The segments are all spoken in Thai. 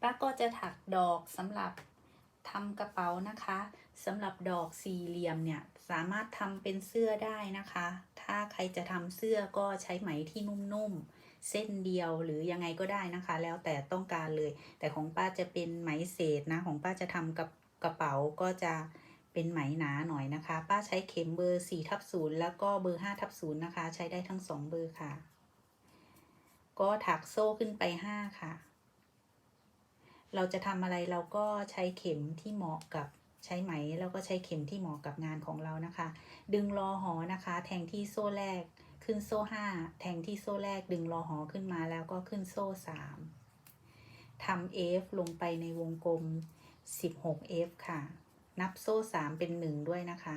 ป้าก็จะถักดอกสำหรับทำกระเป๋านะคะสำหรับดอกสี่เหลี่ยมเนี่ยสามารถทำเป็นเสื้อได้นะคะ ถ้าใครจะทำเสื้อก็ใช้ไหมที่นุ่มๆ เส้นเดียวหรือยังไงก็ได้นะคะ แล้วแต่ต้องการเลย แต่ของป้าจะเป็นไหมเศษนะ ของป้าจะทำกับกระเป๋าก็จะเป็นไหมหนาหน่อยนะคะ ป้าใช้เข็มเบอร์4ทับ0แล้วก็เบอร์5ทับ0นะคะ ใช้ได้ทั้ง 2 เบอร์ค่ะ ก็ถักโซ่ขึ้นไป 5 ค่ะ เราจะทำอะไรเราก็ใช้เข็มที่เหมาะกับใช้ไหม แล้วก็ใช้เข็มที่เหมาะกับงานของเรานะคะ ดึงรอหอนะคะ แทงที่โซ่แรกขึ้นโซ่ห้าแทงที่โซ่แรกดึงรอหอขึ้นมาแล้วก็ขึ้นโซ่สามทำ F ลงไปในวงกลม 16 F ค่ะ นับโซ่สามเป็นหนึ่งด้วยนะคะ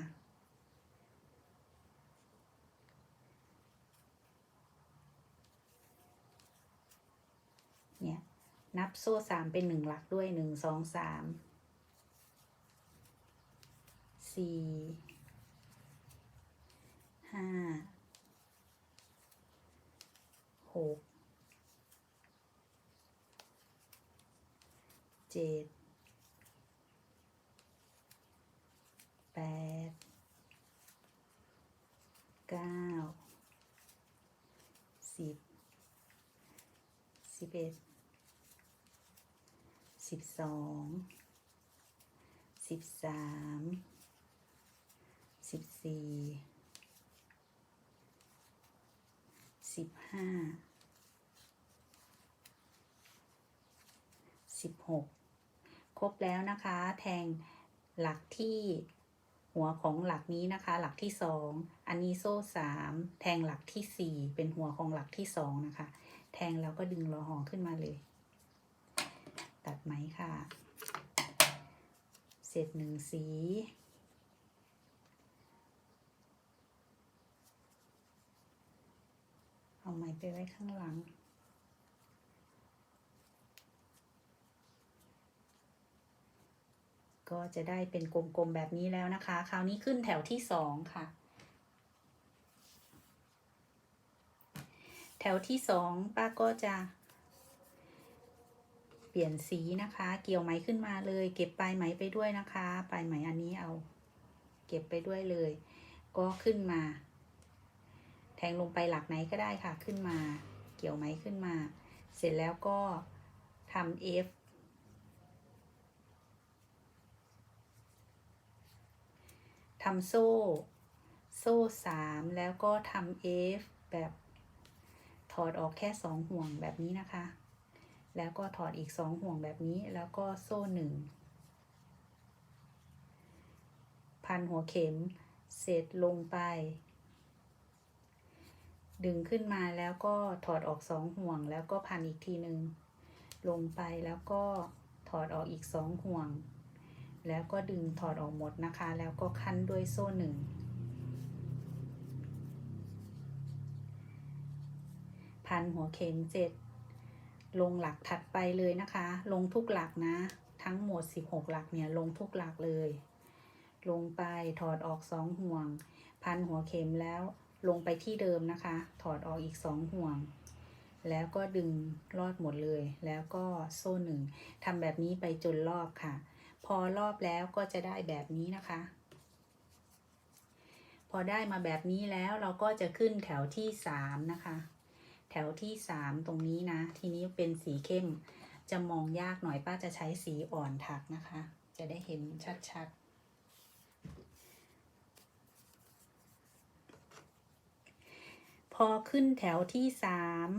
เนี่ย นับโซ่สามเป็นหนึ่งหลักด้วยหนึ่งสองสามสี่ห้าหกเจ็ดแปดเก้าสิบสิบเอ็ด สิบสองสิบสามสิบสี่สิบห้าสิบหกครบแล้วนะคะ แทงหลักที่หัวของหลักนี้นะคะ หลักที่สองอันนี้โซ่สามแทงหลักที่สี่เป็นหัวของหลักที่สองนะคะ แทงแล้วก็ดึงรอหอขึ้นมาเลย ตัดไหมค่ะ เสร็จหนึ่งสี เอาไหมไปไว้ข้างหลังก็จะได้เป็นกลมๆแบบนี้แล้วนะคะ คราวนี้ขึ้นแถวที่สองค่ะ แถวที่สองป้าก็จะ ลี่ยนสีนะคะ เกี่ยวไหมขึ้นมาเลย เก็บปลายไหมไปด้วยนะคะปลายไหมอันนี้เอา เก็บไปด้วยเลย ก็ขึ้นมา แทงลงไปหลักไหนก็ได้ค่ะ ขึ้นมา เกี่ยวไหมขึ้นมา เสร็จแล้วก็ทำ F ทำโซ่ โซ่สามแล้วก็ทำ F แบบถอดออกแค่สองห่วงแบบนี้นะคะ แล้วก็ถอดอีกสองห่วงแบบนี้แล้วก็โซ่หนึ่งพันหัวเข็ม เสร็จลงไป ดึงขึ้นมาแล้วก็ถอดออกสองห่วงแล้วก็พันอีกทีหนึ่งลงไปแล้วก็ถอดออกอีกสองห่วง แล้วก็ดึงถอดออกหมดนะคะ แล้วก็คั้นด้วยโซ่หนึ่งพันหัวเข็มเจ็ด ลงหลักถัดไปเลยนะคะ ลงทุกหลักนะ ทั้งหมด 16 หลักเนี่ย ลงทุกหลักเลย ลงไปถอดออกสองห่วง พันหัวเข็มแล้วลงไปที่เดิมนะคะ ถอดออกอีกสองห่วง แล้วก็ดึงรอดหมดเลย แล้วก็โซ่หนึ่งทำแบบนี้ไปจนรอบค่ะ พอรอบแล้วก็จะได้แบบนี้นะคะ พอได้มาแบบนี้แล้วเราก็จะขึ้นแถวที่สามนะคะ แถวที่สามตรงนี้นะ ทีนี้เป็นสีเข้ม จะมองยากหน่อยป้าจะใช้สีอ่อนถักนะคะ จะได้เห็นชัดๆ พอขึ้นแถวที่สาม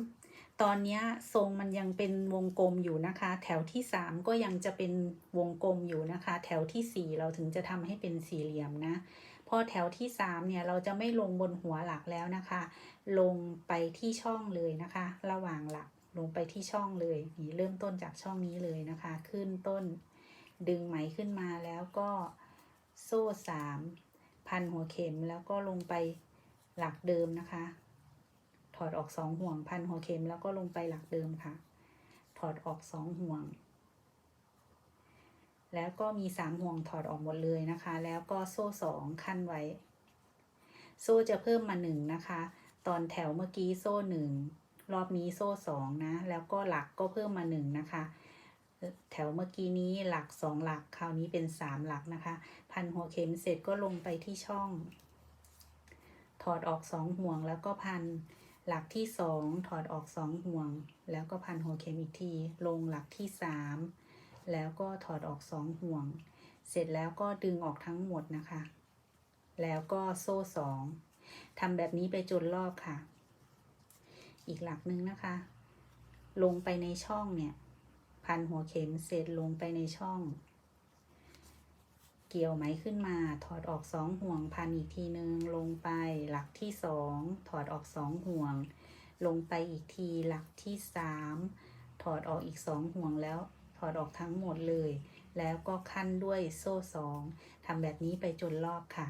ตอนนี้ทรงมันยังเป็นวงกลมอยู่นะคะ แถวที่สามก็ยังจะเป็นวงกลมอยู่นะคะ แถวที่สี่เราถึงจะทำให้เป็นสี่เหลี่ยมนะ พอแถวที่สามเนี่ย เราจะไม่ลงบนหัวหลักแล้วนะคะ ลงไปที่ช่องเลยนะคะ ระหว่างหลักลงไปที่ช่องเลยนี่เริ่มต้นจากช่องนี้เลยนะคะ ขึ้นต้นดึงไหมขึ้นมาแล้วก็โซ่สามพันหัวเข็มแล้วก็ลงไปหลักเดิมนะคะ ถอดออกสองห่วงพันหัวเข็มแล้วก็ลงไปหลักเดิมค่ะ ถอดออกสองห่วง แล้วก็มีสามห่วงถอดออกหมดเลยนะคะ แล้วก็โซ่สองขั้นไว้ โซ่จะเพิ่มมาหนึ่งนะคะ ตอนแถวเมื่อกี้โซ่หนึ่งรอบนี้โซ่สองนะ แล้วก็หลักก็เพิ่มมาหนึ่งนะคะ แถวเมื่อกี้นี้หลักสองหลัก คราวนี้เป็นสามหลักนะคะ พันหัวเข็มเสร็จก็ลงไปที่ช่อง ถอดออกสองห่วงแล้วก็พันหลักที่สองถอดออกสองห่วง แล้วก็พันหัวเข็มอีกที ลงหลักที่สาม แล้วก็ถอดออกสองห่วง เสร็จแล้วก็ดึงออกทั้งหมดนะคะ แล้วก็โซ่สองทำแบบนี้ไปจนรอบค่ะ อีกหลักหนึ่งนะคะ ลงไปในช่องเนี่ย พันหัวเข็มเสร็จลงไปในช่อง เกี่ยวไหมขึ้นมา ถอดออกสองห่วง พันอีกทีนึง ลงไปหลักที่สองถอดออกสองห่วง ลงไปอีกทีหลักที่สามถอดออกอีกสองห่วงแล้ว ถอดออกทั้งหมดเลย แล้วก็ขั้นด้วยโซ่สองทำแบบนี้ไปจนรอบค่ะ